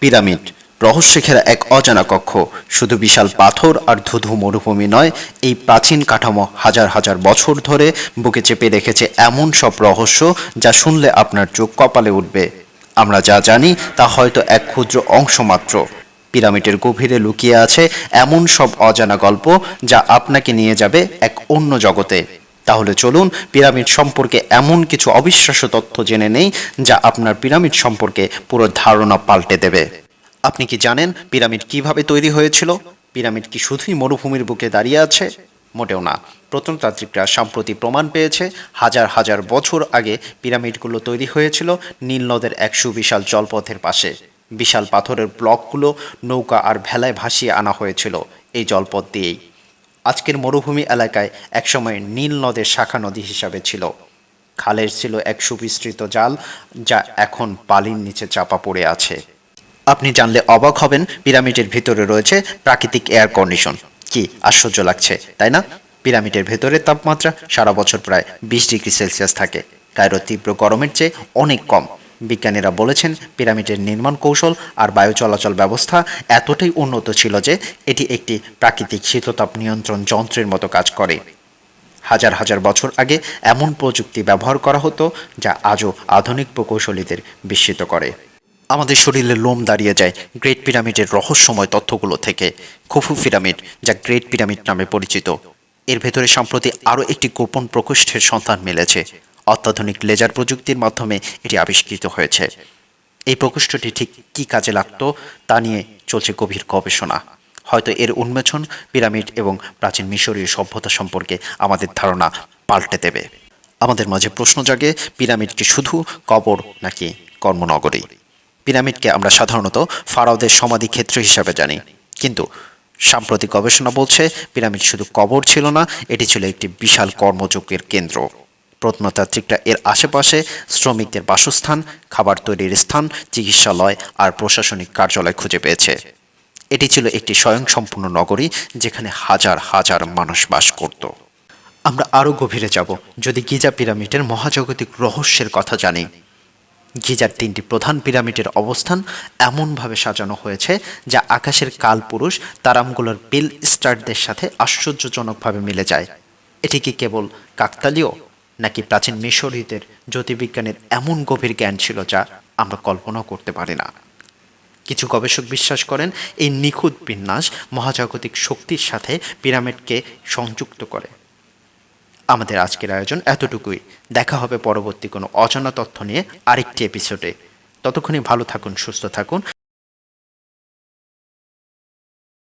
Pyramid. রহস্য ঘেরা এক অজানা কক্ষ। শুধু বিশাল পাথর আর ধুধু মরুভূমি নয়, এই প্রাচীন কাঠামো হাজার হাজার বছর ধরে বুকে চেপে রেখেছে এমন সব রহস্য যা শুনলে আপনার চোখ কপালে উঠবে। আমরা যা জানি, তা হয়তো এক ক্ষুদ্র অংশ মাত্র পিরামিডের গভীরে লুকিয়ে আছে এমন সব অজানা গল্প যা আপনাকে নিয়ে যাবে এক অন্য জগতে। তাহলে চলুন পিরামিড সম্পর্কে এমন কিছু অবিশ্বাস্য তথ্য জেনে নেই যা আপনার পিরামিড সম্পর্কে পুরো ধারণা পাল্টে দেবে। আপনি কি জানেন পিরামিড কীভাবে তৈরি হয়েছিল? পিরামিড কি শুধুই মরুভূমির বুকে দাঁড়িয়ে আছে? মোটেও না। প্রত্নতাত্ত্বিকরা সম্প্রতি প্রমাণ পেয়েছে, হাজার হাজার বছর আগে পিরামিডগুলো তৈরি হয়েছিল নীল নদের এক সুবিশাল জলপথের পাশে। বিশাল পাথরের ব্লকগুলো নৌকা আর ভেলায় ভাসিয়ে আনা হয়েছিল এই জলপথ দিয়েই। আজকের মরুভূমি এলাকায় একসময় নীল নদের শাখা নদী হিসাবে ছিল। খালের ছিল এক সুবিস্তৃত জাল, যা এখন বালির নিচে চাপা পড়ে আছে। আপনি জানলে অবাক হবেন, পিরামিডের ভিতরে রয়েছে প্রাকৃতিক এয়ার কন্ডিশন কি আশ্চর্য লাগছে, তাই না? পিরামিডের ভেতরে তাপমাত্রা সারা বছর প্রায় বিশ ডিগ্রি সেলসিয়াস থাকে। কায়রো তীব্র গরমের চেয়ে অনেক কম। বিজ্ঞানীরা বলেছেন, পিরামিডের নির্মাণ কৌশল আর বায়ু চলাচল ব্যবস্থা এতটাই উন্নত ছিল যে এটি একটি প্রাকৃতিক শীততাপ নিয়ন্ত্রণ যন্ত্রের মতো কাজ করে। হাজার হাজার বছর আগে এমন প্রযুক্তি ব্যবহার করা হতো যা আজও আধুনিক প্রকৌশলীদের বিস্মিত করে। আমাদের শরীরে লোম দাঁড়িয়ে যায় গ্রেট পিরামিডের রহস্যময় তথ্যগুলো থেকে, খুফু পিরামিড যা গ্রেট পিরামিড নামে পরিচিত। এর ভেতরে সম্প্রতি আরও একটি গোপন প্রকোষ্ঠের সন্ধান মিলেছে। অত্যাধুনিক লেজার প্রযুক্তির মাধ্যমে এটি আবিষ্কৃত হয়েছে। এই প্রকোষ্ঠটি ঠিক কী কাজে লাগতো তা নিয়ে চলছে গভীর গবেষণা। হয়তো এর উন্মোচন পিরামিড এবং প্রাচীন মিশরীয় সভ্যতা সম্পর্কে আমাদের ধারণা পাল্টে দেবে। আমাদের মাঝে প্রশ্ন জাগে, পিরামিড কি শুধু কবর নাকি কর্মনগরী? পিরামিডকে আমরা সাধারণত ফারাওদের সমাধি ক্ষেত্র হিসাবে জানি। কিন্তু সাম্প্রতিক গবেষণা বলছে, পিরামিড শুধু কবর ছিল না, এটি ছিল একটি বিশাল কর্মযজ্ঞের কেন্দ্র। প্রত্নতাত্ত্বিকরা এর আশেপাশে শ্রমিকদের বাসস্থান, খাবার তৈরির স্থান, চিকিৎসালয় আর প্রশাসনিক কার্যালয় খুঁজে পেয়েছে। এটি ছিল একটি স্বয়ংসম্পূর্ণ নগরী যেখানে হাজার হাজার মানুষ বাস করত। আমরা আরও গভীরে যাব যদি গিজা পিরামিডের মহাজাগতিক রহস্যের কথা জানি। গিজার তিনটি প্রধান পিরামিডের অবস্থান এমনভাবে সাজানো হয়েছে যা আকাশের কালপুরুষ তারামগুলোর বিল স্টারদের সাথে আশ্চর্যজনকভাবে মিলে যায়। এটি কি কেবল কাকতালীয় নাকি প্রাচীন মিশরীদের জ্যোতির্বিজ্ঞানের এমন গভীর জ্ঞান ছিল যা আমরা কল্পনাও করতে পারি না? কিছু গবেষক বিশ্বাস করেন, এই নিখুঁত বিন্যাস মহাজাগতিক শক্তির সাথে পিরামিডকে সংযুক্ত করে। আমাদের আজকের আয়োজন এতটুকুই। দেখা হবে পরবর্তী কোনো অজানা তথ্য নিয়ে আরেকটি এপিসোডে। ততক্ষণই ভালো থাকুন, সুস্থ থাকুন।